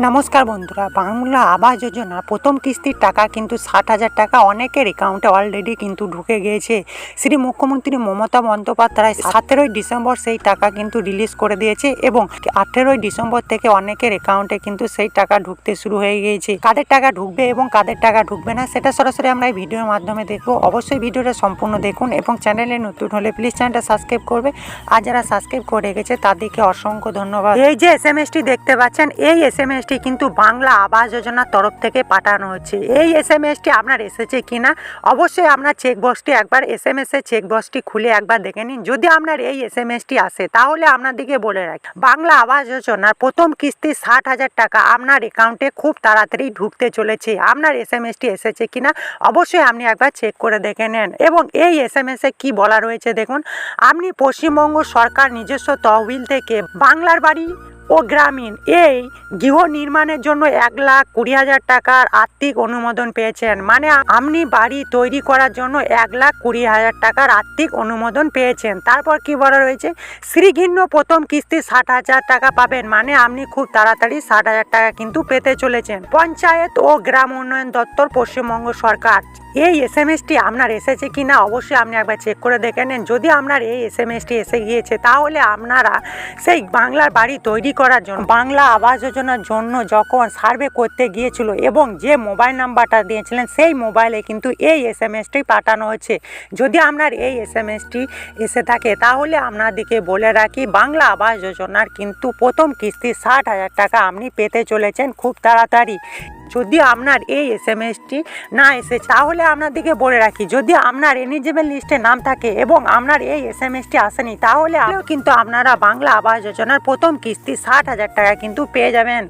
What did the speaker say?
নমস্কার বন্ধুরা, বাংলা আবাস যোজনা প্রথম কিস্তির টাকা কিন্তু ষাট হাজার টাকা। অনেকের অ্যাকাউন্টে অলরেডি কিন্তু ঢুকে গিয়েছে। শ্রী মুখ্যমন্ত্রী মমতা বন্দ্যোপাধ্যায় সতেরোই ডিসেম্বর সেই টাকা কিন্তু রিলিজ করে দিয়েছে এবং আঠেরোই ডিসেম্বর থেকে অনেকের অ্যাকাউন্টে কিন্তু সেই টাকা ঢুকতে শুরু হয়ে গিয়েছে। কাদের টাকা ঢুকবে এবং কাদের টাকা ঢুকবে না, সেটা সরাসরি আমরা এই ভিডিওর মাধ্যমে দেখব। অবশ্যই ভিডিওটা সম্পূর্ণ দেখুন এবং চ্যানেলে নতুন হলে প্লিজ চ্যানেলটা সাবস্ক্রাইব করবে। আর যারা সাবস্ক্রাইব করে গেছে তাদেরকে অসংখ্য ধন্যবাদ। এই যে এস দেখতে পাচ্ছেন, এই এস এম এসটি কিন্তু বাংলা আবাস যোজনার তরফ থেকে পাঠানো হচ্ছে। এই এস এম এসটি আপনার এসেছে কিনা? অবশ্যই আপনার চেক বক্সটি একবার এস এম এস এর চেক খুলে একবার দেখে নিন। যদি আপনার এই এস এম এসটি আসে, তাহলে আপনাদেরকে বলে রাখি, বাংলা আবাস যোজনার প্রথম কিস্তি ষাট হাজার টাকা আপনার অ্যাকাউন্টে খুব তাড়াতাড়ি ঢুকতে চলেছে। আপনার এস এম এসটি এসেছে কিনা? অবশ্যই আপনি একবার চেক করে দেখে নেন। এবং এই এস এম এস এ কী বলা রয়েছে দেখুন, আপনি পশ্চিমবঙ্গ সরকার নিজস্ব তহবিল থেকে বাংলার বাড়ি ও গ্রামীণ। এই গৃহ নির্মাণের জন্য এক লাখ কুড়ি হাজার টাকার আর্থিক অনুমোদন পেয়েছেন। মানে আপনি বাড়ি তৈরি করার জন্য এক লাখ কুড়ি হাজার টাকার আর্থিক অনুমোদন পেয়েছেন। তারপর কি বলা রয়েছে? শ্রীঘিন্ন প্রথম কিস্তি ষাট হাজার টাকা পাবেন। মানে আপনি খুব তাড়াতাড়ি ষাট হাজার টাকা কিন্তু পেতে চলেছেন। পঞ্চায়েত ও গ্রাম উন্নয়ন দপ্তর, পশ্চিমবঙ্গ সরকার। এই এস এম এসটি আপনার এসেছে কি না অবশ্যই আপনি একবার চেক করে দেখে নেন। যদি আপনার এই এস এম এসটি এসে গিয়েছে, তাহলে আপনারা সেই বাংলার বাড়ি তৈরি করার জন্য। বাংলা আবাস যোজনার জন্য যখন সার্ভে করতে গিয়েছিল এবং যে মোবাইল নাম্বারটা দিয়েছিলেন, সেই মোবাইলে কিন্তু এই এস এম এসটি পাঠানো হচ্ছে যদি আপনার এই এস এম এসটি এসে থাকে, তাহলে আপনাদেরকে বলে রাখি, বাংলা আবাস যোজনার কিন্তু প্রথম কিস্তি ষাট হাজার টাকা আপনি পেতে চলেছেন খুব তাড়াতাড়ি। যদি আপনার এই এস এম এসটি না এসেছে তাহলে আপনাদেরকে বলে রাখি, যদি আপনার এলিজিবল লিস্টে নাম থাকে এবং আপনার এই এস এম এসটি আসেনি, তাহলে কিন্তু আপনারা বাংলা আবাস যোজনার প্রথম কিস্তি ষাট হাজার টাকা কিন্তু পেয়ে যাবেন।